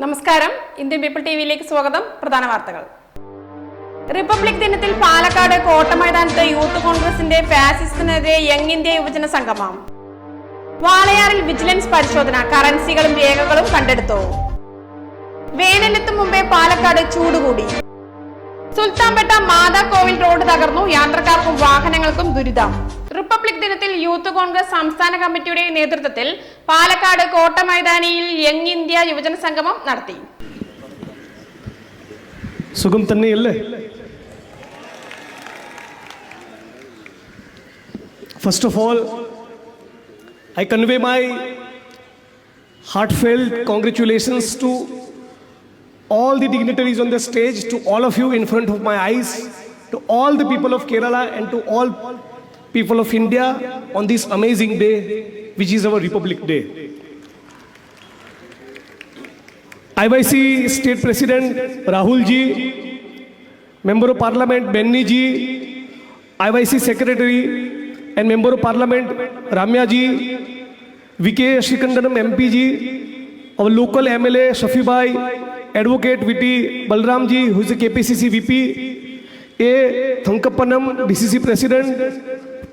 നമസ്കാരം. Indian people T വിയിലേക്ക് സ്വാഗതം. പ്രധാന വാർത്തകൾ. റിപ്പബ്ലിക് ദിനത്തിൽ പാലക്കാട് കോട്ടമൈതാനത്ത് യൂത്ത് കോൺഗ്രസിന്റെ ഫാസിസ്റ്റിനെതിരെ യങ് ഇന്ത്യ യുവജന സംഗമം. വാളയാറിൽ വിജിലൻസ് പരിശോധന കറൻസികളും രേഖകളും കണ്ടെടുത്തു. വേനലെത്തും മുമ്പേ പാലക്കാട് ചൂടുകൂടി. സുൽത്താൻപേട്ട മാതാ കോവിൽ റോഡ് തകർന്നു. യാത്രക്കാർക്കും വാഹനങ്ങൾക്കും ദുരിതം. റിപ്പബ്ലിക് ദിനത്തിൽ യൂത്ത് കോൺഗ്രസ് സംസ്ഥാന കമ്മിറ്റിയുടെ നേതൃത്വത്തിൽ പാലക്കാട് കോട്ട മൈതാനിയിൽ യങ് ഇന്ത്യ യുവജന സംഗമം നടത്തി. സുഖം തന്നെയല്ലേ? First of all I convey my heartfelt congratulations to all the dignitaries on the stage, to all of you in front of my eyes, to all the people of Kerala and to all people of India on this amazing day, which is our Republic Day. IYC State President Rahul ji, Member of Parliament Benny ji, IYC Secretary and Member of Parliament Ramya ji, VK Shikandanam MP ji, our local MLA Shafi Bhai, advocate VP Balram ji हुई K P C C VP A थंकप्पनम DCC president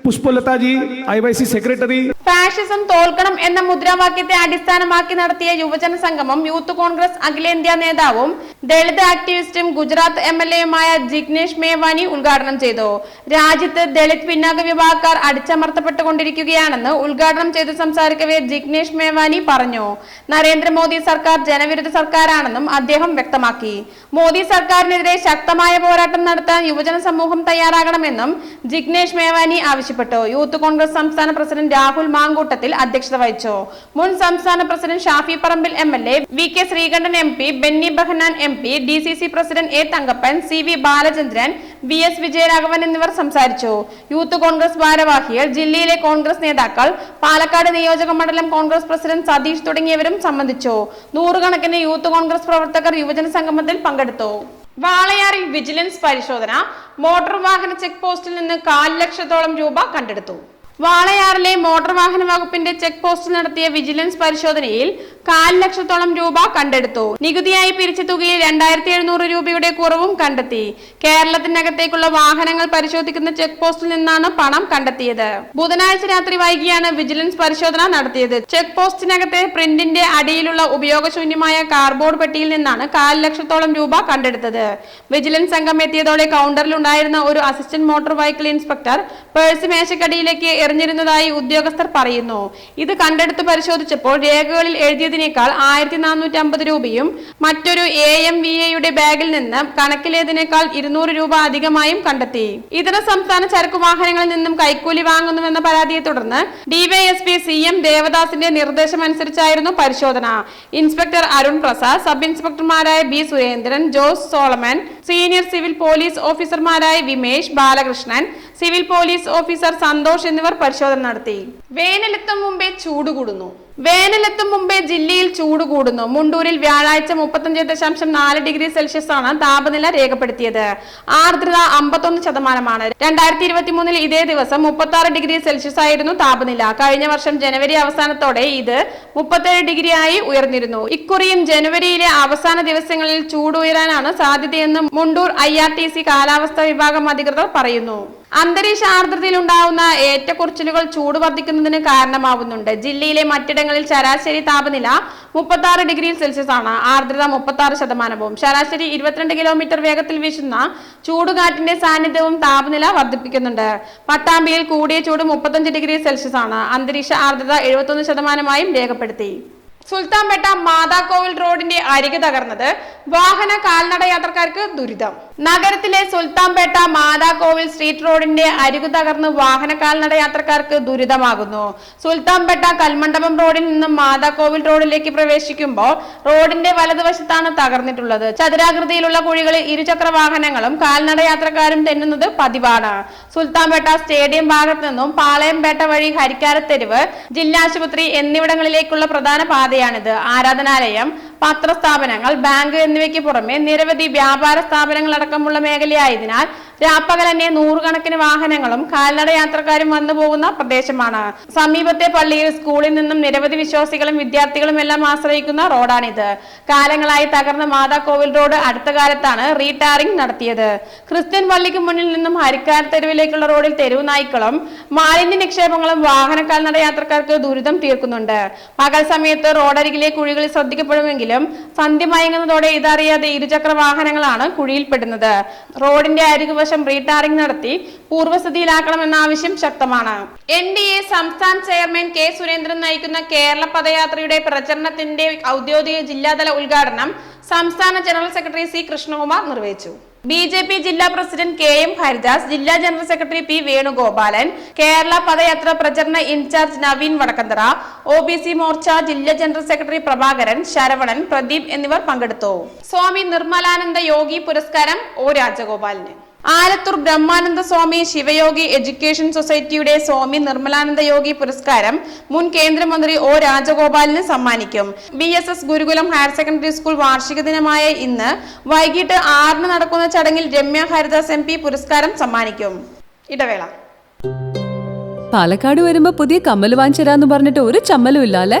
DCC I Y C secretary. Fascism തോൽക്കണം എന്ന മുദ്രാവാക്യത്തെ അടിസ്ഥാനമാക്കി നടത്തിയ യുവജന സംഗമം youth Congress അഖിലേന്ത്യാ നേതാവും ദളിത് ആക്ടിവിസ്റ്റും ഗുജറാത്ത് എം എൽ എയുമായ ജിഗ്നേഷ് മേവാനി ഉദ്ഘാടനം ചെയ്തു. രാജ്യത്ത് ദളിത് പിന്നാക്ക വിഭാഗക്കാർ അടിച്ചമർത്തപ്പെട്ടുകൊണ്ടിരിക്കുകയാണെന്ന് ഉദ്ഘാടനം ചെയ്ത് സംസാരിക്കവേ ജിഗ്നേഷ് മേവാനി പറഞ്ഞു. നരേന്ദ്രമോദി സർക്കാർ ജനവിരുദ്ധ സർക്കാരാണെന്നും അദ്ദേഹം വ്യക്തമാക്കി. മോദി സർക്കാരിനെതിരെ ശക്തമായ പോരാട്ടം നടത്താൻ യുവജന സമൂഹം തയ്യാറാകണമെന്നും ജിഗ്നേഷ് മേവാനി ആവശ്യപ്പെട്ടു. യൂത്ത് കോൺഗ്രസ് സംസ്ഥാന പ്രസിഡന്റ് രാഹുൽ മാങ്കൂട്ടത്തിൽ അധ്യക്ഷത വഹിച്ചു. മുൻ സംസ്ഥാന president Shafi Parambil M L A V K Sreekandan M P Benny Behanan M P D C C president A Thankappan C V Balachandran V S Vijayaraghavan എന്നിവർ സംസാരിച്ചു. യൂത്ത് കോൺഗ്രസ് ഭാരവാഹികൾ ജില്ലയിലെ കോൺഗ്രസ് നേതാക്കൾ പാലക്കാട് നിയോജക മണ്ഡലം കോൺഗ്രസ് പ്രസിഡന്റ് സതീഷ് തുടങ്ങിയവരും സംബന്ധിച്ചു. നൂറുകണക്കിന് യൂത്ത് കോൺഗ്രസ് പ്രവർത്തകർ യുവജന സംഗമത്തിൽ പങ്കെടുത്തു. വാളയാറിൽ വിജിലൻസ് പരിശോധന. മോട്ടോർ വാഹന ചെക്ക് പോസ്റ്റിൽ നിന്ന് കാൽ ലക്ഷത്തോളം രൂപ കണ്ടെടുത്തു. വാളയാറിലെ മോട്ടോർ വാഹന വകുപ്പിന്റെ ചെക്ക് പോസ്റ്റിൽ നടത്തിയ വിജിലൻസ് പരിശോധനയിൽ കാൽ ലക്ഷത്തോളം രൂപ കണ്ടെടുത്തു. നികുതിയായി പിരിച്ച തുകയിൽ രണ്ടായിരത്തി എഴുന്നൂറ് രൂപയുടെ കുറവും കണ്ടെത്തി. കേരളത്തിനകത്തേക്കുള്ള വാഹനങ്ങൾ പരിശോധിക്കുന്ന ചെക്ക് പോസ്റ്റിൽ നിന്നാണ് പണം കണ്ടെത്തിയത്. ബുധനാഴ്ച രാത്രി വൈകിയാണ് വിജിലൻസ് പരിശോധന നടത്തിയത്. ചെക്ക് പോസ്റ്റിനകത്തെ പ്രിന്റിന്റെ അടിയിലുള്ള ഉപയോഗശൂന്യമായ കാർഡ്ബോർഡ് പെട്ടിയിൽ നിന്നാണ് കാൽ ലക്ഷത്തോളം രൂപ കണ്ടെടുത്തത്. വിജിലൻസ് സംഘം എത്തിയതോടെ കൗണ്ടറിൽ ഉണ്ടായിരുന്ന ഒരു assistant motor vehicle inspector purse മേശക്കടിയിലേക്ക് എറിഞ്ഞിരുന്നതായി ഉദ്യോഗസ്ഥർ പറയുന്നു. ഇത് കണ്ടെടുത്ത് പരിശോധിച്ചപ്പോൾ രേഖകളിൽ എഴുതിയതിനേക്കാൾ ആയിരത്തി നാനൂറ്റി അമ്പത് രൂപയും മറ്റൊരു എ എം വി എയുടെ ബാഗിൽ നിന്ന് കണക്കിലേതിനേക്കാൾ ഇരുന്നൂറ് രൂപ അധികമായും കണ്ടെത്തി. ഇതര സംസ്ഥാന ചരക്കു വാഹനങ്ങളിൽ നിന്നും കൈക്കൂലി വാങ്ങുന്നുവെന്ന പരാതിയെ തുടർന്ന് ഡിവൈഎസ്പി സി എം ദേവദാസിന്റെ നിർദ്ദേശമനുസരിച്ചായിരുന്നു പരിശോധന. Inspector Arun Prasad sub ഇൻസ്പെക്ടർമാരായ B Surendran Jose Solomon senior civil police ഓഫീസർമാരായ Vimesh Balakrishnan civil police officer Santhosh എന്നിവർ പരിശോധന നടത്തി. വേനലെത്തും മുമ്പേ ചൂട് കൂടുന്നു. വേനലെത്തും മുമ്പേ ജില്ലയിൽ ചൂട് കൂടുന്നു. മുണ്ടൂരിൽ വ്യാഴാഴ്ച മുപ്പത്തഞ്ച് ദശാംശം നാല് ഡിഗ്രി സെൽഷ്യസ് ആണ് താപനില രേഖപ്പെടുത്തിയത്. ആർദ്രത അമ്പത്തൊന്ന് ശതമാനമാണ്. രണ്ടായിരത്തി ഇരുപത്തി മൂന്നിൽ ഇതേ ദിവസം മുപ്പത്തി ആറ് ഡിഗ്രി സെൽഷ്യസ് ആയിരുന്നു താപനില. കഴിഞ്ഞ വർഷം ജനുവരി അവസാനത്തോടെ ഇത് മുപ്പത്തേഴ് ഡിഗ്രി ആയി ഉയർന്നിരുന്നു. ഇക്കുറിയും ജനുവരിയിലെ അവസാന ദിവസങ്ങളിൽ ചൂട് ഉയരാനാണ് സാധ്യതയെന്ന് Mundur I R T C കാലാവസ്ഥാ വിഭാഗം അധികൃതർ പറയുന്നു. അന്തരീക്ഷ ആർദ്രതയിൽ ഉണ്ടാവുന്ന ഏറ്റക്കുറച്ചിലുകൾ ചൂട് വർദ്ധിക്കുന്നതിന് കാരണമാവുന്നുണ്ട്. ജില്ലയിലെ മറ്റിടങ്ങളിൽ ശരാശരി താപനില മുപ്പത്തി ആറ് ഡിഗ്രി സെൽഷ്യസ് ആണ്. ആർദ്രത മുപ്പത്തി ആറ് ശതമാനവും. ശരാശരി ഇരുപത്തിരണ്ട് കിലോമീറ്റർ വേഗത്തിൽ വീശുന്ന ചൂടുകാറ്റിന്റെ സാന്നിധ്യവും താപനില വർദ്ധിപ്പിക്കുന്നുണ്ട്. പട്ടാമ്പിയിൽ കൂടിയ ചൂട് മുപ്പത്തഞ്ച് ഡിഗ്രി സെൽഷ്യസ് ആണ്. അന്തരീക്ഷ ആർദ്രത എഴുപത്തൊന്ന് ശതമാനമായും രേഖപ്പെടുത്തി. സുൽത്താൻപേട്ട മാതാകോവിൽ റോഡിന്റെ അരികെ തകർന്നത് വാഹന കാൽനട യാത്രക്കാർക്ക് ദുരിതം. നഗരത്തിലെ സുൽത്താൻപേട്ട മാതാകോവിൽ സ്ട്രീറ്റ് റോഡിന്റെ അരികു തകർന്ന് വാഹന കാൽനട യാത്രക്കാർക്ക് ദുരിതമാകുന്നു. സുൽത്താൻപേട്ട കൽമണ്ഡപം റോഡിൽ നിന്നും മാതാകോവിൽ റോഡിലേക്ക് പ്രവേശിക്കുമ്പോൾ റോഡിന്റെ വലതുവശത്താണ് തകർന്നിട്ടുള്ളത്. ചതുരാകൃതിയിലുള്ള കുഴികളിൽ ഇരുചക്ര വാഹനങ്ങളും കാൽനട യാത്രക്കാരും തെന്നുന്നത് പതിവാണ്. സുൽത്താൻപേട്ട സ്റ്റേഡിയം ഭാഗത്ത് നിന്നും പാളയംപേട്ട വഴി ഹരിക്കാരത്തെരുവ് ജില്ലാശുപത്രി എന്നിവിടങ്ങളിലേക്കുള്ള പ്രധാന പാതയാണിത് ആരാധനാലയം പത്രസ്ഥാപനങ്ങൾ ബാങ്ക് എന്നിവയ്ക്ക് പുറമെ നിരവധി വ്യാപാര സ്ഥാപനങ്ങളടക്കമുള്ള മേഖലയായതിനാൽ രാപ്പകൽ തന്നെ നൂറുകണക്കിന് വാഹനങ്ങളും കാൽനട യാത്രക്കാരും വന്നു പോകുന്ന പ്രദേശമാണ്. സമീപത്തെ പള്ളിയിൽ സ്കൂളിൽ നിന്നും നിരവധി വിശ്വാസികളും വിദ്യാർത്ഥികളും എല്ലാം ആശ്രയിക്കുന്ന റോഡാണിത്. കാലങ്ങളായി തകർന്ന കോവിൽ റോഡ് അടുത്ത കാലത്താണ് റീടാറിംഗ് നടത്തിയത്. ക്രിസ്ത്യൻ പള്ളിക്ക് മുന്നിൽ നിന്നും ഹരിക്കാർ തെരുവിലേക്കുള്ള റോഡിൽ തെരുവ് നായ്ക്കളും മാലിന്യ നിക്ഷേപങ്ങളും വാഹന കാൽനട യാത്രക്കാർക്ക് ദുരിതം തീർക്കുന്നുണ്ട്. പകൽ സമയത്ത് റോഡരികിലെ കുഴികളിൽ ശ്രദ്ധിക്കപ്പെടുമെങ്കിലും സന്ധ്യ മയങ്ങുന്നതോടെ ഇതറിയാതെ ഇരുചക്ര വാഹനങ്ങളാണ് കുഴിയിൽപ്പെടുന്നത്. റോഡിന്റെ അരികുവശം റീടാറിംഗ് നടത്തി പൂർവസ്ഥിതിയിലാക്കണമെന്ന ആവശ്യം ശക്തമാണ്. എൻ ഡി എ സംസ്ഥാന ചെയർമാൻ കെ സുരേന്ദ്രൻ നയിക്കുന്ന കേരള പദയാത്രയുടെ പ്രചരണത്തിന്റെ ഔദ്യോഗിക ജില്ലാതല ഉദ്ഘാടനം സംസ്ഥാന ജനറൽ സെക്രട്ടറി സി കൃഷ്ണകുമാർ നിർവഹിച്ചു. ബി ജെ പി ജില്ലാ പ്രസിഡന്റ് കെ എം ഹരിദാസ് ജില്ലാ general secretary P Venugopalan Kerala പദയാത്ര പ്രചരണ incharge Naveen Vadakkanthara O B C Morcha ജില്ലാ ജനറൽ സെക്രട്ടറി പ്രഭാകരൻ ശരവണൻ പ്രദീപ് എന്നിവർ പങ്കെടുത്തു. സ്വാമി നിർമ്മലാനന്ദ യോഗി പുരസ്കാരം ഒ രാജഗോപാലിന്. ആലത്തൂർ ബ്രഹ്മാനന്ദ സ്വാമി ശിവയോഗി എഡ്യൂക്കേഷൻ സൊസൈറ്റിയുടെ സ്വാമി നിർമ്മലാനന്ദ യോഗി പുരസ്കാരം മുൻ കേന്ദ്രമന്ത്രി ഒ രാജഗോപാലിന് സമ്മാനിക്കും. B S S Gurukulam higher secondary school വാർഷിക ദിനമായ ഇന്ന് വൈകിട്ട് ആറിന് നടക്കുന്ന ചടങ്ങിൽ രമ്യ ഹരിദാസ് എം പി പുരസ്കാരം സമ്മാനിക്കും. ഇടവേള. പാലക്കാട് വരുമ്പോ പുതിയ കമ്മൽ വാങ്ങിച്ചരാന്ന് പറഞ്ഞിട്ട് ഒരു ചമ്മലും ഇല്ല അല്ലേ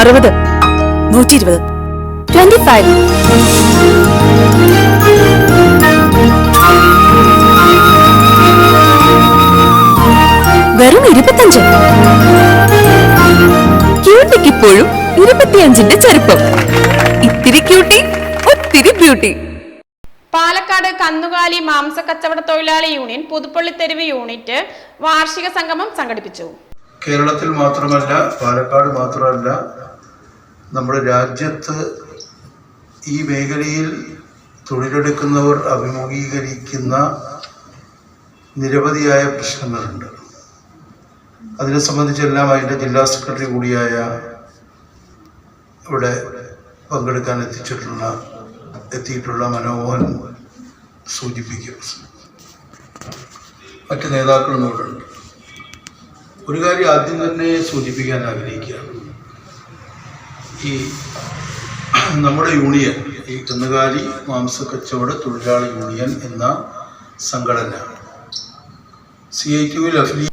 അറുപത്. നൂറ്റി ഇരുപത് ട്വന്റി ഫൈവ് വെറും ഇരുപത്തഞ്ച്. ക്യൂട്ടിക്ക് ഇപ്പോഴും ഇരുപത്തിയഞ്ചിന്റെ ചെറുപ്പം ഇത്തിരി ക്യൂട്ടി ഒത്തിരി ബ്യൂട്ടി പാലക്കാട് കന്നുകാലി മാംസ കച്ചവട തൊഴിലാളി യൂണിയൻ പുതുപ്പള്ളി തെരുവ് യൂണിറ്റ് വാർഷിക സംഗമം സംഘടിപ്പിച്ചു. കേരളത്തിൽ മാത്രമല്ല പാലക്കാട് മാത്രമല്ല നമ്മുടെ രാജ്യത്ത് ഈ മേഖലയിൽ തൊഴിലെടുക്കുന്നവർ അഭിമുഖീകരിക്കുന്ന നിരവധിയായ പ്രശ്നങ്ങളുണ്ട്. അതിനെ സംബന്ധിച്ചെല്ലാം അതിന്റെ ജില്ലാ സെക്രട്ടറി കൂടിയായ ഇവിടെ പങ്കെടുക്കാൻ എത്തിച്ചിട്ടുള്ള എത്തിയിട്ടുള്ള മനോഹൻ സൂചിപ്പിക്കും. മറ്റ് നേതാക്കളും ഒരു കാര്യം ആദ്യം തന്നെ സൂചിപ്പിക്കാൻ ആഗ്രഹിക്കുകയാണ്. ഈ നമ്മുടെ യൂണിയൻ ഈ കന്നുകാലി മാംസ കച്ചവട തൊഴിലാളി യൂണിയൻ എന്ന സംഘടന സി ഐ ടിയുവിൽ അഫിലി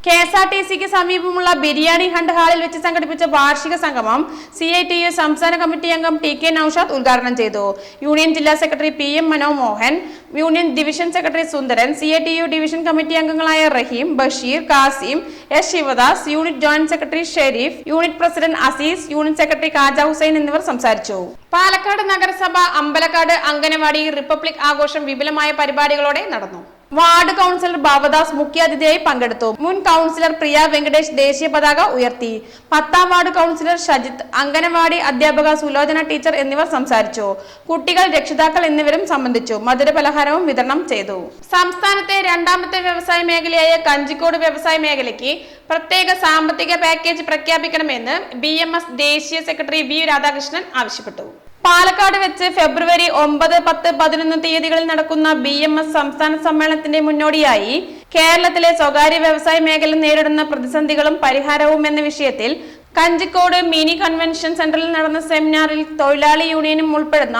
കെ എസ് ആർ ടി സിക്ക് സമീപമുള്ള ബിരിയാണി ഹണ്ട് ഹാളിൽ വെച്ച് സംഘടിപ്പിച്ച വാർഷിക സംഗമം സി ഐ ടി യു സംസ്ഥാന കമ്മിറ്റി അംഗം ടി കെ നൌഷാദ് ഉദ്ഘാടനം ചെയ്തു. യൂണിയൻ ജില്ലാ secretary P M Manomohan union division secretary Sundaran C I T U division committee അംഗങ്ങളായ Raheem Basheer Kasim S Sivadas unit joint secretary Sharif unit president Azeez unit secretary Kaja Hussain എന്നിവർ സംസാരിച്ചു. പാലക്കാട് നഗരസഭ Ambalakkad anganwadi republic ആഘോഷം വിപുലമായ പരിപാടികളോടെ നടന്നു. Ward councillor ബാബദാസ് മുഖ്യാതിഥിയായി പങ്കെടുത്തു. മുൻ കൗൺസിലർ പ്രിയ വെങ്കടേഷ് ദേശീയ പതാക ഉയർത്തി. പത്താം വാർഡ് കൗൺസിലർ ഷജിത്ത് അംഗനവാടി അധ്യാപക സുലോചന ടീച്ചർ എന്നിവർ സംസാരിച്ചു. കുട്ടികൾ രക്ഷിതാക്കൾ എന്നിവരും സംബന്ധിച്ചു. മധുര പലഹാരവും വിതരണം ചെയ്തു. സംസ്ഥാനത്തെ രണ്ടാമത്തെ വ്യവസായ മേഖലയായ കഞ്ചിക്കോട് വ്യവസായ മേഖലയ്ക്ക് പ്രത്യേക സാമ്പത്തിക പാക്കേജ് പ്രഖ്യാപിക്കണമെന്ന് ബി ദേശീയ സെക്രട്ടറി വി രാധാകൃഷ്ണൻ ആവശ്യപ്പെട്ടു. പാലക്കാട് വെച്ച് ഫെബ്രുവരി ഒമ്പത് പത്ത് പതിനൊന്ന് തീയതികളിൽ നടക്കുന്ന ബി എം എസ് സംസ്ഥാന സമ്മേളനത്തിന്റെ മുന്നോടിയായി കേരളത്തിലെ സ്വകാര്യ വ്യവസായ മേഖല നേരിടുന്ന പ്രതിസന്ധികളും പരിഹാരവും എന്ന വിഷയത്തിൽ കഞ്ചിക്കോട് മിനി കൺവെൻഷൻ സെന്ററിൽ നടന്ന സെമിനാറിൽ തൊഴിലാളി യൂണിയനും ഉൾപ്പെടുന്ന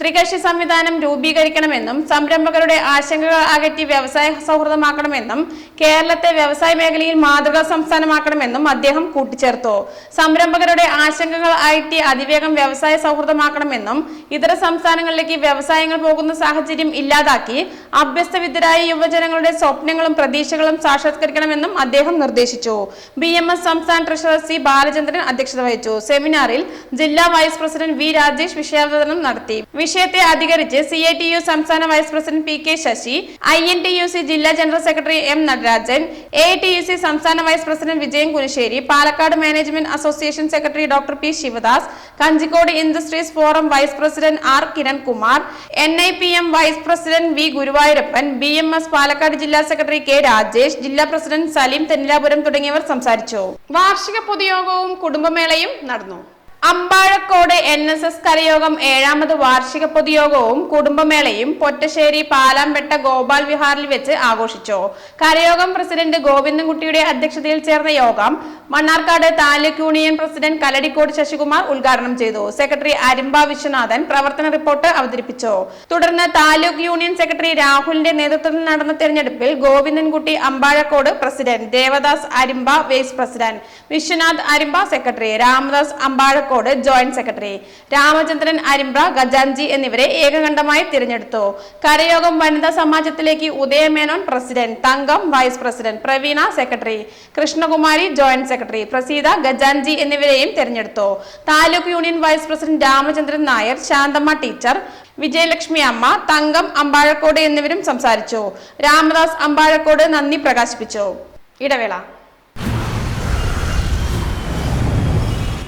ത്രികക്ഷി സംവിധാനം രൂപീകരിക്കണമെന്നും സംരംഭകരുടെ ആശങ്കകൾ അകറ്റി വ്യവസായ സൗഹൃദമാക്കണമെന്നും കേരളത്തെ വ്യവസായ മേഖലയിൽ മാതൃകാ സംസ്ഥാനമാക്കണമെന്നും അദ്ദേഹം കൂട്ടിച്ചേർത്തു. സംരംഭകരുടെ ആശങ്കകൾ അകറ്റി അതിവേഗം വ്യവസായ സൗഹൃദമാക്കണമെന്നും ഇതര സംസ്ഥാനങ്ങളിലേക്ക് വ്യവസായങ്ങൾ പോകുന്ന സാഹചര്യം ഇല്ലാതാക്കി അഭ്യസ്തവിദ്യരായ യുവജനങ്ങളുടെ സ്വപ്നങ്ങളും പ്രതീക്ഷകളും സാക്ഷാത്കരിക്കണമെന്നും അദ്ദേഹം നിർദ്ദേശിച്ചു. ബി എം എസ് സംസ്ഥാന ട്രഷറർ സി ബാലചന്ദ്രൻ അധ്യക്ഷത വഹിച്ചു. സെമിനാറിൽ ജില്ലാ വൈസ് പ്രസിഡന്റ് വി രാജേഷ് വിഷയാവതരണം നടത്തി. വിഷയത്തെ അധികരിച്ച് സി ഐ ടി യു സംസ്ഥാന vice president P K Sasi I N T U C ജില്ലാ general secretary M Natarajan A T U C സംസ്ഥാന vice president Vijayan Kunissery Palakkad management association secretary doctor P Sivadas Kanjikode industries forum vice president R Kirankumar N I P M vice president V Guruvayurappan B M S Palakkad ജില്ലാ secretary K Rajesh ജില്ലാ president Saleem Thennilapuram തുടങ്ങിയവർ സംസാരിച്ചു. വാർഷിക പൊതുയോഗവും കുടുംബമേളയും നടന്നു. Ambazhakode N S S കരയോഗം ഏഴാമത് വാർഷിക പൊതുയോഗവും കുടുംബമേളയും പൊറ്റശ്ശേരി പാലാമ്പെട്ട ഗോപാൽ വിഹാറിൽ വെച്ച് ആഘോഷിച്ചു. കരയോഗം പ്രസിഡന്റ് ഗോവിന്ദൻകുട്ടിയുടെ അധ്യക്ഷതയിൽ ചേർന്ന യോഗം മണ്ണാർക്കാട് താലൂക്ക് യൂണിയൻ പ്രസിഡന്റ് കലടിക്കോട് ശശികുമാർ ഉദ്ഘാടനം ചെയ്തു. സെക്രട്ടറി അരിമ്പ വിശ്വനാഥൻ പ്രവർത്തന റിപ്പോർട്ട് അവതരിപ്പിച്ചു. തുടർന്ന് താലൂക്ക് യൂണിയൻ സെക്രട്ടറി രാഹുലിന്റെ നേതൃത്വത്തിൽ നടന്ന തെരഞ്ഞെടുപ്പിൽ Govindankutty Ambazhakode president Devadas Arimba vice president Viswanath Arimba secretary Ramadas Ambazhakode joint secretary Ramachandran Arimbra ഗജാൻജി എന്നിവരെ ഏകകണ്ഠമായി തിരഞ്ഞെടുത്തു. കരയോഗം വനിതാ സമാജത്തിലേക്ക് Udayamenon president Thankam vice president Praveena secretary Krishnakumari joint secretary Praseetha ഗജാൻജി എന്നിവരെയും തിരഞ്ഞെടുത്തു. Taluk union vice president Ramachandran Nair Shanthamma teacher Vijayalakshmi അമ്മ തങ്കം അമ്പാഴക്കോട് എന്നിവരും സംസാരിച്ചു. രാമദാസ് അമ്പാഴക്കോട് നന്ദി പ്രകാശിപ്പിച്ചു. ഇടവേള.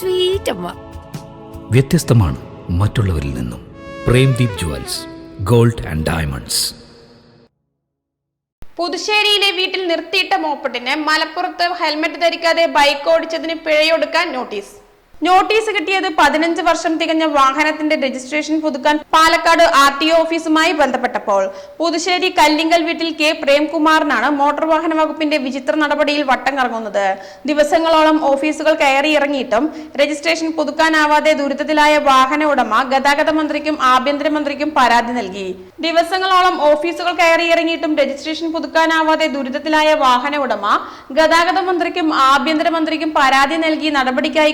സ്വീറ്റ് അമ്മ വ്യത്യസ്തമാണ് മറ്റുള്ളവരിൽ നിന്നും. Premdeep jewels gold and diamonds. പുതുശ്ശേരിയിലെ വീട്ടിൽ നിർത്തിയിട്ട മോപ്പട്ടിന് മലപ്പുറത്ത് ഹെൽമറ്റ് ധരിക്കാതെ ബൈക്ക് ഓടിച്ചതിന് പിഴയൊടുക്കാൻ നോട്ടീസ്. നോട്ടീസ് കിട്ടിയത് പതിനഞ്ച് വർഷം തികഞ്ഞ വാഹനത്തിന്റെ രജിസ്ട്രേഷൻ പുതുക്കാൻ പാലക്കാട് ആർ ടി ഒ ഓഫീസുമായി ബന്ധപ്പെട്ടപ്പോൾ. പുതുശ്ശേരി കല്ലിങ്കൽ വീട്ടിൽ കെ. പ്രേംകുമാറിനാണ് മോട്ടോർ വാഹന വകുപ്പിന്റെ വിചിത്ര നടപടിയിൽ വട്ടം കറങ്ങുന്നത്. ദിവസങ്ങളോളം ഓഫീസുകൾ കയറി ഇറങ്ങിയിട്ടും രജിസ്ട്രേഷൻ പുതുക്കാനാവാതെ ദുരിതത്തിലായ വാഹന ഉടമ ഗതാഗത മന്ത്രിക്കും ആഭ്യന്തരമന്ത്രിക്കും പരാതി നൽകി. ദിവസങ്ങളോളം ഓഫീസുകൾ കയറി ഇറങ്ങിയിട്ടും രജിസ്ട്രേഷൻ പുതുക്കാനാവാതെ ദുരിതത്തിലായ വാഹന ഉടമ ഗതാഗത മന്ത്രിക്കും ആഭ്യന്തരമന്ത്രിക്കും പരാതി നൽകി നടപടിക്കായി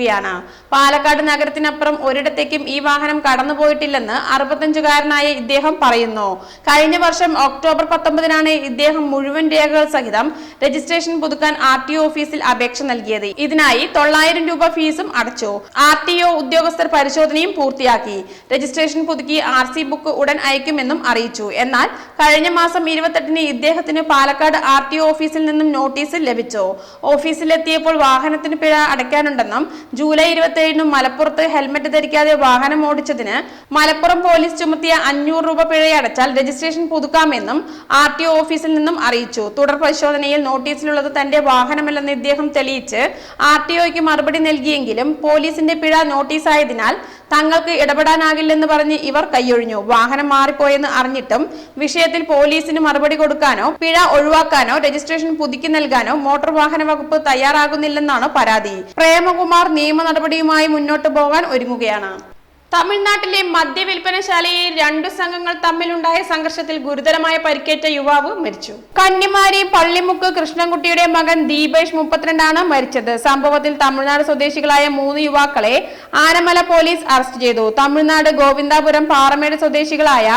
കാത്തിരിക്കുകയാണ് പാലക്കാട് നഗരത്തിനപ്പുറം ഒരിടത്തേക്കും ഈ വാഹനം കടന്നുപോയിട്ടില്ലെന്ന് അറുപത്തഞ്ചുകാരനായ ഇദ്ദേഹം പറയുന്നു. കഴിഞ്ഞ വർഷം ഒക്ടോബർ പത്തൊമ്പതിനാണ് ഇദ്ദേഹം മുഴുവൻ രേഖകൾ സഹിതം രജിസ്ട്രേഷൻ പുതുക്കാൻ ആർ ടി ഒ ഓഫീസിൽ അപേക്ഷ നൽകിയത്. ഇതിനായി തൊള്ളായിരം രൂപ ഫീസും അടച്ചു. ആർ ടി ഒ ഉദ്യോഗസ്ഥർ പരിശോധനയും പൂർത്തിയാക്കി. രജിസ്ട്രേഷൻ പുതുക്കി ആർ സി ബുക്ക് ഉടൻ അയക്കുമെന്നും അറിയിച്ചു. എന്നാൽ കഴിഞ്ഞ മാസം ഇരുപത്തെട്ടിന് ഇദ്ദേഹത്തിന് പാലക്കാട് ആർ ടി ഒ ഓഫീസിൽ നിന്നും നോട്ടീസ് ലഭിച്ചു. ഓഫീസിലെത്തിയപ്പോൾ വാഹനത്തിന് പിഴ അടയ്ക്കാനുണ്ടെന്നും ജൂലൈ ഇരുപത്തിയേഴിനും മലപ്പുറത്ത് ഹെൽമറ്റ് ധരിക്കാതെ വാഹനം ഓടിച്ചതിന് മലപ്പുറം പോലീസ് ചുമത്തിയ അഞ്ഞൂറ് രൂപ പിഴയടച്ചാൽ രജിസ്ട്രേഷൻ പുതുക്കാമെന്നും ആർ ടി ഓഫീസിൽ നിന്നും അറിയിച്ചു. തുടർ പരിശോധനയിൽ നോട്ടീസിലുള്ളത് തന്റെ വാഹനമല്ലെന്ന് ഇദ്ദേഹം തെളിയിച്ച് ആർ ടി ഒയ്ക്ക് മറുപടി നൽകിയെങ്കിലും പോലീസിന്റെ പിഴ നോട്ടീസായതിനാൽ തങ്ങൾക്ക് ഇടപെടാനാകില്ലെന്ന് പറഞ്ഞ് ഇവർ കൈയൊഴിഞ്ഞു. വാഹനം മാറിപ്പോയെന്ന് അറിഞ്ഞിട്ടും വിഷയത്തിൽ പോലീസിന് മറുപടി കൊടുക്കാനോ പിഴ ഒഴിവാക്കാനോ രജിസ്ട്രേഷൻ പുതുക്കി നൽകാനോ മോട്ടോർ വാഹന വകുപ്പ് തയ്യാറാകുന്നില്ലെന്നാണ് പരാതി. പ്രേമകുമാർ നിയമ നടപടിയുമായി മുന്നോട്ടു പോകാൻ ഒരുങ്ങുകയാണ്. തമിഴ്നാട്ടിലെ മദ്യവിൽപ്പനശാലയിൽ രണ്ടു സംഘങ്ങൾ തമ്മിലുണ്ടായ സംഘർഷത്തിൽ ഗുരുതരമായ പരിക്കേറ്റ യുവാവ് മരിച്ചു. കന്നിമാരി പള്ളിമുക്ക് കൃഷ്ണൻകുട്ടിയുടെ മകൻ ദീപേഷ് മുപ്പത്തിരണ്ടാണ് മരിച്ചത്. സംഭവത്തിൽ തമിഴ്നാട് സ്വദേശികളായ മൂന്ന് യുവാക്കളെ ആനമല പോലീസ് അറസ്റ്റ് ചെയ്തു. തമിഴ്നാട് ഗോവിന്ദാപുരം പാറമേട് സ്വദേശികളായ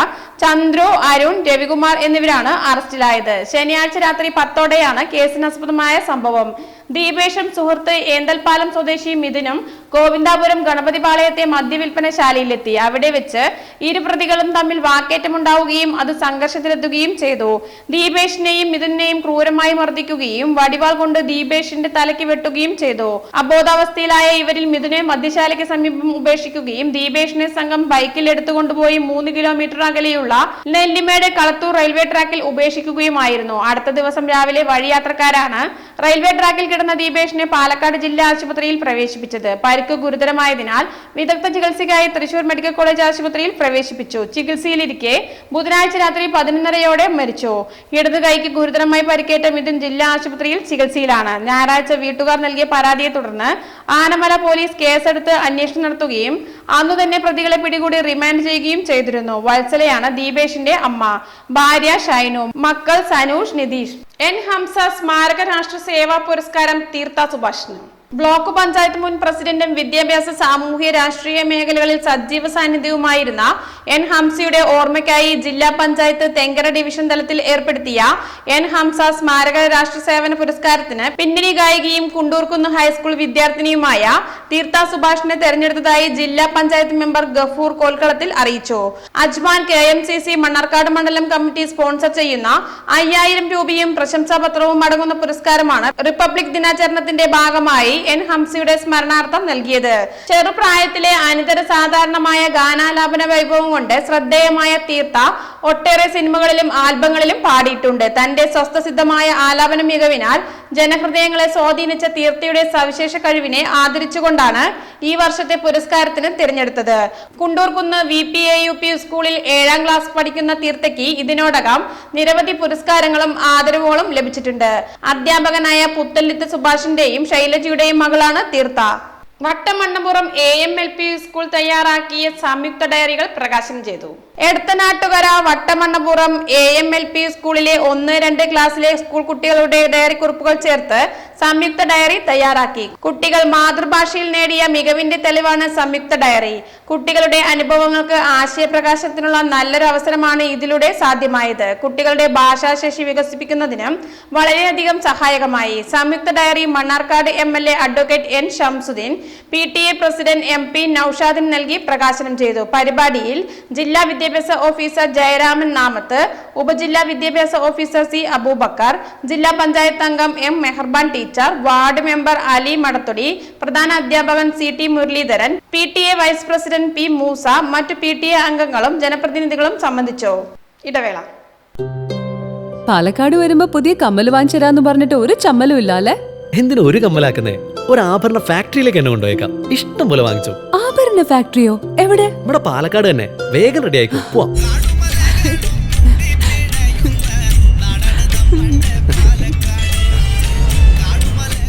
ചന്ദ്രു അരുൺ രവികുമാർ എന്നിവരാണ് അറസ്റ്റിലായത്. ശനിയാഴ്ച രാത്രി പത്തോടെയാണ് കേസിനാസ്പദമായ സംഭവം. ദീപേഷും സുഹൃത്ത് ഏന്തൽപാലം സ്വദേശി മിഥുനും ഗോവിന്ദാപുരം ഗണപതിപാളയത്തെ മദ്യവിൽപ്പനശാലയിലെത്തി. അവിടെ വെച്ച് ഇരു പ്രതികളും തമ്മിൽ വാക്കേറ്റമുണ്ടാവുകയും അത് സംഘർഷത്തിലെത്തുകയും ചെയ്തു. ദീപേഷിനെയും മിഥുനെയും ക്രൂരമായി മർദ്ദിക്കുകയും വടിവാൾ കൊണ്ട് ദീപേഷിന്റെ തലയ്ക്ക് വെട്ടുകയും ചെയ്തു. അബോധാവസ്ഥയിലായ ഇവരിൽ മിഥുനെ മദ്യശാലയ്ക്ക് സമീപം ഉപേക്ഷിക്കുകയും ദീപേഷിനെ സംഘം ബൈക്കിൽ എടുത്തുകൊണ്ടുപോയി മൂന്ന് കിലോമീറ്റർ അകലെയുള്ള നെല്ലിമേട് കളത്തൂർ റെയിൽവേ ട്രാക്കിൽ ഉപേക്ഷിക്കുകയുമായിരുന്നു. അടുത്ത ദിവസം രാവിലെ വഴിയാത്രക്കാരാണ് റെയിൽവേ ട്രാക്കിൽ കിടന്ന ദീപേഷിനെ പാലക്കാട് ജില്ലാ ആശുപത്രിയിൽ പ്രവേശിപ്പിച്ചത്. പരിക്ക് ഗുരുതരമായതിനാൽ വിദഗ്ധ ചികിത്സയ്ക്കായി തൃശൂർ മെഡിക്കൽ കോളേജ് ആശുപത്രിയിൽ പ്രവേശിപ്പിച്ചു. ചികിത്സയിലിരിക്കെ ബുധനാഴ്ച രാത്രി പതിനൊന്നരയോടെ മരിച്ചു. ഇടത് കൈക്ക് ഗുരുതരമായി പരിക്കേറ്റ മിഥുൻ ജില്ലാ ആശുപത്രിയിൽ ചികിത്സയിലാണ്. ഞായറാഴ്ച വീട്ടുകാർ നൽകിയ പരാതിയെ തുടർന്ന് ആനമല പോലീസ് കേസെടുത്ത് അന്വേഷണം നടത്തുകയും അന്നു തന്നെ പ്രതികളെ പിടികൂടി റിമാൻഡ് ചെയ്യുകയും ചെയ്തിരുന്നു. വത്സലയാണ് ദീപേഷിന്റെ അമ്മ. ഭാര്യ ഷൈനു. മക്കൾ സനൂഷ് നിതീഷ്. എൻ ഹംസ സ്മാരക രാഷ്ട്ര സേവാ പുരസ്കാരം തീർത്ഥ സുഭാഷിന്. ബ്ലോക്ക് പഞ്ചായത്ത് മുൻ പ്രസിഡന്റും വിദ്യാഭ്യാസ സാമൂഹ്യ രാഷ്ട്രീയ മേഖലകളിൽ സജീവ സാന്നിധ്യവുമായിരുന്ന എൻ ഹംസയുടെ ഓർമ്മയ്ക്കായി ജില്ലാ പഞ്ചായത്ത് തെങ്കര ഡിവിഷൻ തലത്തിൽ ഏർപ്പെടുത്തിയ എൻ ഹംസ സ്മാരക രാഷ്ട്ര സേവന പുരസ്കാരത്തിന് പിന്നണി ഗായികയും കുണ്ടൂർക്കുന്ന് ഹൈസ്കൂൾ വിദ്യാർത്ഥിനിയുമായ തീർത്ഥ സുഭാഷിനെ തെരഞ്ഞെടുത്തതായി ജില്ലാ പഞ്ചായത്ത് മെമ്പർ ഗഫൂർ കോൽക്കളത്തിൽ അറിയിച്ചു. Ajman K M C C Mannarkkad മണ്ഡലം കമ്മിറ്റി സ്പോൺസർ ചെയ്യുന്ന അയ്യായിരം രൂപയും പ്രശംസാപത്രവും അടങ്ങുന്ന പുരസ്കാരമാണ് റിപ്പബ്ലിക് ദിനാചരണത്തിന്റെ ഭാഗമായി എൻ ഹംസയുടെ സ്മരണാർത്ഥം നൽകിയത്. ചെറുപ്രായത്തിലെ അനിതര സാധാരണമായ ഗാനാലാപന വൈഭവം കൊണ്ട് ശ്രദ്ധേയമായ തീർത്ഥ ഒട്ടേറെ സിനിമകളിലും ആൽബങ്ങളിലും പാടിയിട്ടുണ്ട്. തന്റെ സ്വസ്ഥസിദ്ധമായ ആലാപന മികവിനാൽ ജനഹൃദയങ്ങളെ സ്വാധീനിച്ച തീർത്ഥയുടെ സവിശേഷ കഴിവിനെ ആദരിച്ചുകൊണ്ടാണ് ഈ വർഷത്തെ പുരസ്കാരത്തിന് തിരഞ്ഞെടുത്തത്. Kundurkunnu V P A U P സ്കൂളിൽ ഏഴാം ക്ലാസ് പഠിക്കുന്ന തീർത്ഥയ്ക്ക് ഇതിനോടകം നിരവധി പുരസ്കാരങ്ങളും ആദരവുകളും ലഭിച്ചിട്ടുണ്ട്. അധ്യാപകനായ പുത്തല്ലിത്ത് സുഭാഷിന്റെയും ശൈലജയുടെയും മകളാണ് Theertha. Vattamannapuram A M L P school തയ്യാറാക്കിയ സംയുക്ത ഡയറികൾ പ്രകാശനം ചെയ്തു. Edathanattukara Vattamannapuram A M L P സ്കൂളിലെ ഒന്ന് രണ്ട് ക്ലാസ്സിലെ സ്കൂൾ കുട്ടികളുടെ ഡയറി കുറിപ്പുകൾ ചേർത്ത് സംയുക്ത ഡയറി തയ്യാറാക്കി. കുട്ടികൾ മാതൃഭാഷയിൽ നേടിയ മികവിന്റെ തെളിവാണ് സംയുക്ത ഡയറി. കുട്ടികളുടെ അനുഭവങ്ങൾക്ക് ആശയപ്രകാശത്തിനുള്ള നല്ലൊരു അവസരമാണ് ഇതിലൂടെ സാധ്യമായത്. കുട്ടികളുടെ ഭാഷാശേഷി വികസിപ്പിക്കുന്നതിന് വളരെയധികം സഹായകമായി. സംയുക്ത diary Mannarkkad M L A advocate N Shamsuddin P T A president M P നൌഷാദിന് നൽകി പ്രകാശനം ചെയ്തു. പരിപാടിയിൽ ജില്ലാ വിദ്യാഭ്യാസ ഓഫീസർ ജയരാമൻ നാമത്ത് ഉപജില്ലാ വിദ്യാഭ്യാസ ഓഫീസർ സി അബൂബക്കർ ജില്ലാ പഞ്ചായത്ത് അംഗം M Meharban teacher ward member Ali Madathodi പ്രധാന അധ്യാപകൻ C T Muraleedharan P T A vice president P Moosa മറ്റു പി ടി എ അംഗങ്ങളും ജനപ്രതിനിധികളും സംബന്ധിച്ചു. ഇടവേള. പാലക്കാട് വരുമ്പോ പുതിയ കമ്മൽ വാങ്ങിച്ചരാന്ന് പറഞ്ഞിട്ട് ഒരു ചമ്മലും ഇല്ല അല്ലേ എന്തിനു ഒരു കമ്മലാക്കുന്നേ? ഒരു ആഭരണ ഫാക്ടറിയിലേക്ക് എന്നെ കൊണ്ടുപോയേക്കാം. ഇഷ്ടം പോലെ വാങ്ങിച്ചു. ആഭരണ ഫാക്ടറിയോ? എവിടെ? ഇവിടെ പാലക്കാട് തന്നെ. വേഗം റെഡി ആയിക്കോ. പോവാം.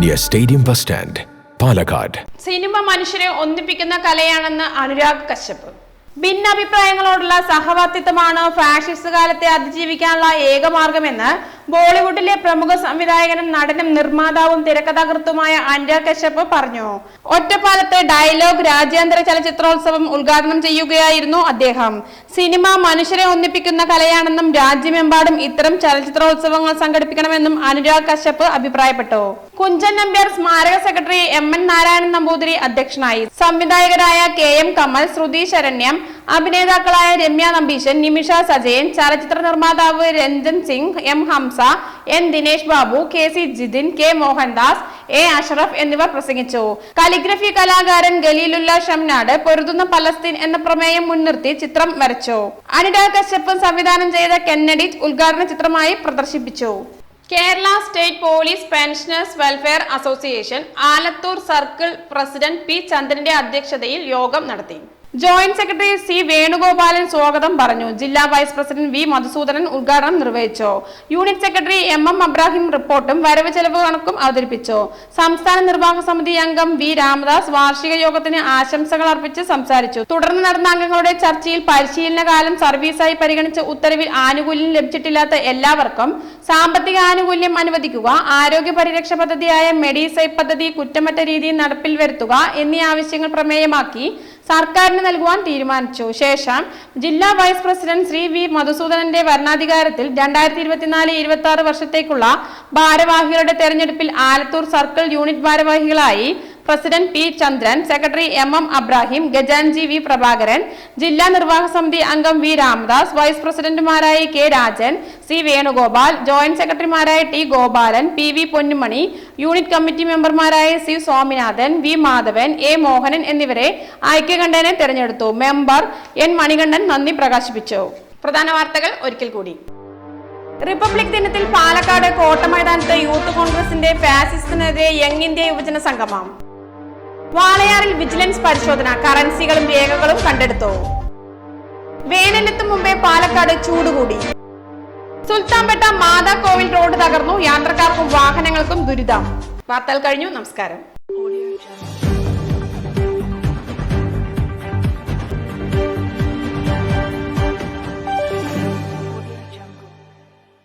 Near stadium bus stand Palakkad cinema മനുഷ്യരെ ഒന്നിപ്പിക്കുന്ന കലയാണെന്ന് അനുരാഗ് കശ്യപ്. ഭിന്നഭിപ്രായങ്ങളോടുള്ള സഹവർത്തിത്വമാണ് ഫാഷിസ്റ്റ് കാലത്തെ അതിജീവിക്കാനുള്ള ഏക മാർഗമെന്ന് ബോളിവുഡിലെ പ്രമുഖ സംവിധായകനും നടനും നിർമ്മാതാവും തിരക്കഥാകൃത്തുമായ അനുരാഗ് കശ്യപ് പറഞ്ഞു. ഒറ്റപ്പാലത്ത് ഡയലോഗ് രാജ്യാന്തര ചലച്ചിത്രോത്സവം ഉദ്ഘാടനം ചെയ്യുകയായിരുന്നു അദ്ദേഹം. സിനിമ മനുഷ്യരെ ഒന്നിപ്പിക്കുന്ന കലയാണെന്നും രാജ്യമെമ്പാടും ഇത്തരം ചലച്ചിത്രോത്സവങ്ങൾ സംഘടിപ്പിക്കണമെന്നും അനുരാഗ് കശ്യപ് അഭിപ്രായപ്പെട്ടു. കുഞ്ചൻ നമ്പ്യാർ സ്മാരക secretary M N Narayanan Namboothiri അധ്യക്ഷനായി. സംവിധായകരായ കെ എം കമൽ ശ്രുതി ശരണ്യം അഭിനേതാക്കളായ രമ്യ നമ്പീശൻ നിമിഷ സജയൻ ചലച്ചിത്ര നിർമ്മാതാവ് Ranjan Singh M Hamsa N Dinesh Babu K C Jithin K Mohandas A Asharaf എന്നിവർ പ്രസംഗിച്ചു. കാലിഗ്രഫി കലാകാരൻ ഗലീലുല്ല ഷംനാട് പൊരുതുന്ന പലസ്തീൻ എന്ന പ്രമേയം മുൻനിർത്തി ചിത്രം വരച്ചു. അനുരാഗ് കശ്യപ്പ് സംവിധാനം ചെയ്ത കെന്നഡി ഉദ്ഘാടന ചിത്രമായി പ്രദർശിപ്പിച്ചു. Kerala state police pensioners welfare association Alathur circle president P ചന്ദ്രന്റെ അധ്യക്ഷതയിൽ യോഗം നടത്തി. ജോയിന്റ് സെക്രട്ടറി സി വേണുഗോപാലൻ സ്വാഗതം പറഞ്ഞു. ജില്ലാ വൈസ് പ്രസിഡന്റ് വി മധുസൂദനൻ ഉദ്ഘാടനം നിർവഹിച്ചു. Unit secretary M M Abraham റിപ്പോർട്ടും വരവ് ചെലവ് കണക്കും അവതരിപ്പിച്ചു. സംസ്ഥാന നിർവാഹക സമിതി അംഗം വി രാമദാസ് വാർഷിക യോഗത്തിന് ആശംസകൾ അർപ്പിച്ച് സംസാരിച്ചു. തുടർന്ന് നടന്ന അംഗങ്ങളുടെ ചർച്ചയിൽ പരിശീലന കാലം സർവീസായി പരിഗണിച്ച ഉത്തരവിൽ ആനുകൂല്യം ലഭിച്ചിട്ടില്ലാത്ത എല്ലാവർക്കും സാമ്പത്തിക ആനുകൂല്യം അനുവദിക്കുക ആരോഗ്യ പരിരക്ഷ പദ്ധതിയായ മെഡിസൈ പദ്ധതി കുറ്റമറ്റ രീതിയിൽ നടപ്പിൽ വരുത്തുക എന്നീ ആവശ്യങ്ങൾ പ്രമേയമാക്കി സർക്കാരിന് നൽകുവാൻ തീരുമാനിച്ചു. ശേഷം ജില്ലാ വൈസ് പ്രസിഡന്റ് ശ്രീ വി മധുസൂദനന്റെ ഭരണാധികാരത്തിൽ രണ്ടായിരത്തി ഇരുപത്തിനാല് ഇരുപത്തി ആറ് വർഷത്തേക്കുള്ള ഭാരവാഹികളുടെ തെരഞ്ഞെടുപ്പിൽ ആലത്തൂർ സർക്കിൾ യൂണിറ്റ് ഭാരവാഹികളായി president P Chandran secretary M M Abraham ഗജാൻജി V Prabhakaran ജില്ലാ നിർവാഹക സമിതി അംഗം വി രാമദാസ് വൈസ് പ്രസിഡന്റുമാരായ K Rajan C Venugopal joint സെക്രട്ടറിമാരായ T Gopalan P V Ponnumani unit committee മെമ്പർമാരായ C Swaminathan V Madhavan A Mohanan എന്നിവരെ ഐക്യകണ്ഠനെ തെരഞ്ഞെടുത്തു. മെമ്പർ എൻ മണികണ്ഠൻ നന്ദി പ്രകാശിപ്പിച്ചു. പ്രധാന വാർത്തകൾ ഒരിക്കൽ കൂടി. റിപ്പബ്ലിക് ദിനത്തിൽ പാലക്കാട് കോട്ടമൈതാനത്ത് യൂത്ത് കോൺഗ്രസിന്റെ ഫാസിസ്റ്റിനെതിരെ യങ് ഇന്ത്യ യുവജന സംഗമം. വാളയാറിൽ വിജിലൻസ് പരിശോധന കറൻസികളും രേഖകളും കണ്ടെടുത്തു. വേനലെത്തും മുമ്പേ പാലക്കാട് ചൂടുകൂടി. സുൽത്താൻപേട്ട മാതാ കോവിൽ റോഡ് തകർന്നു യാത്രക്കാർക്കും വാഹനങ്ങൾക്കും ദുരിതം. വാർത്തകൾ കഴിഞ്ഞു നമസ്കാരം.